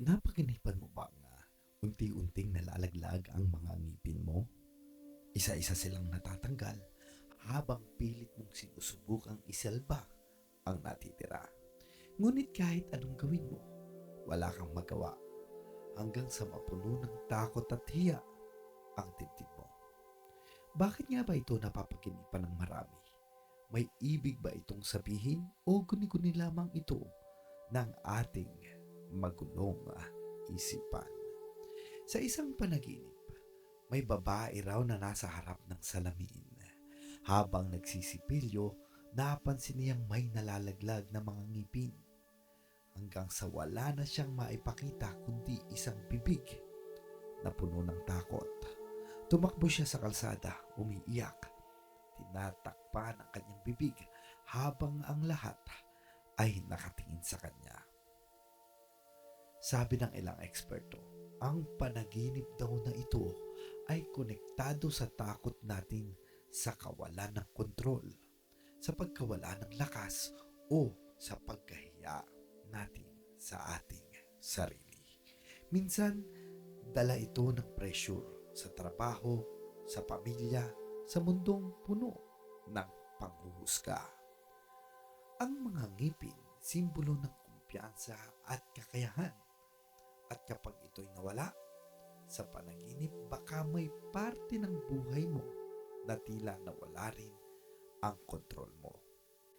Napaginipan mo ba nga unti-unting nalalaglag ang mga ngipin mo? Isa-isa silang natatanggal habang pilit mong sinusubukang isalba ang natitira. Ngunit kahit anong gawin mo, wala kang magawa hanggang sa mapuno ng takot at hiya ang dibdib mo. Bakit nga ba ito napapaginipan ng marami? May ibig ba itong sabihin o guni-guni lamang ito ng ating magulong isipan? Sa isang panaginip, may babae raw na nasa harap ng salamin. Habang nagsisipilyo, napansin niyang may nalalaglag na mga ngipin. Hanggang sa wala na siyang maipakita kundi isang bibig na puno ng takot. Tumakbo siya sa kalsada, umiiyak. Tinatakpan ang kanyang bibig habang ang lahat ay nakatingin sa kanya. Sabi ng ilang eksperto, ang panaginip daw na ito ay konektado sa takot natin sa kawalan ng kontrol, sa pagkawala ng lakas o sa pagkahiya natin sa ating sarili. Minsan, dala ito ng pressure sa trabaho, sa pamilya, sa mundong puno ng panghuhusga. Ang mga ngipin, simbolo ng kumpiyansa at kakayahan. At kapag ito'y nawala, sa panaginip baka may parte ng buhay mo na tila nawala rin ang kontrol mo.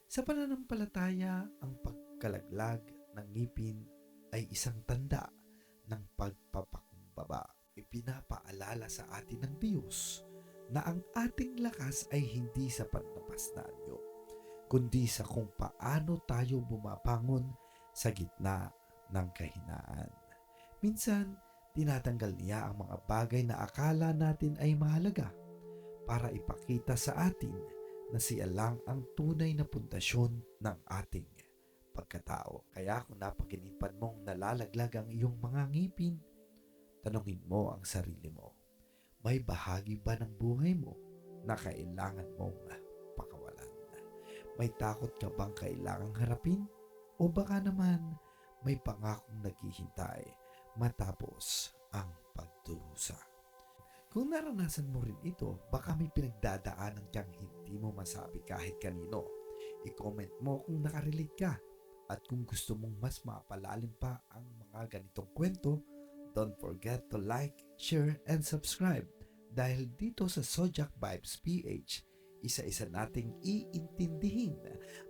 Sa pananampalataya, ang pagkalaglag ng ngipin ay isang tanda ng pagpapakumbaba. Ipinapaalala sa atin ng Diyos na ang ating lakas ay hindi sa panlapas na anyo, kundi sa kung paano tayo bumabangon sa gitna ng kahinaan. Minsan, tinatanggal niya ang mga bagay na akala natin ay mahalaga para ipakita sa atin na siya lang ang tunay na pundasyon ng ating pagkatao. Kaya kung napaginipan mong nalalaglag ang iyong mga ngipin, tanungin mo ang sarili mo. May bahagi ba ng buhay mo na kailangan mong pakawalan? May takot ka bang kailangang harapin? O baka naman may pangakong naghihintay matapos ang pagdurusa? Kung naranasan mo rin ito, baka may pinagdadaanan kang hindi mo masabi kahit kanino. I-comment mo kung nakarelate ka. At kung gusto mong mas mapalalim pa ang mga ganitong kwento, don't forget to like, share, and subscribe. Dahil dito sa Sojak Vibes PH, isa-isa nating iintindihin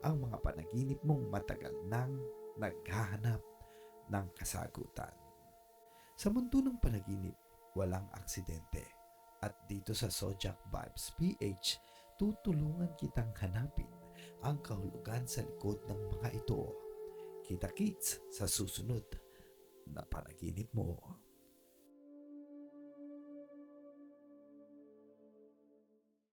ang mga panaginip mong matagal nang naghahanap ng kasagutan. Sa mundo ng panaginip, walang aksidente. At dito sa Sojak Vibes PH, tutulungan kitang hanapin ang kahulugan sa likod ng mga ito. Kita-kits sa susunod na panaginip mo.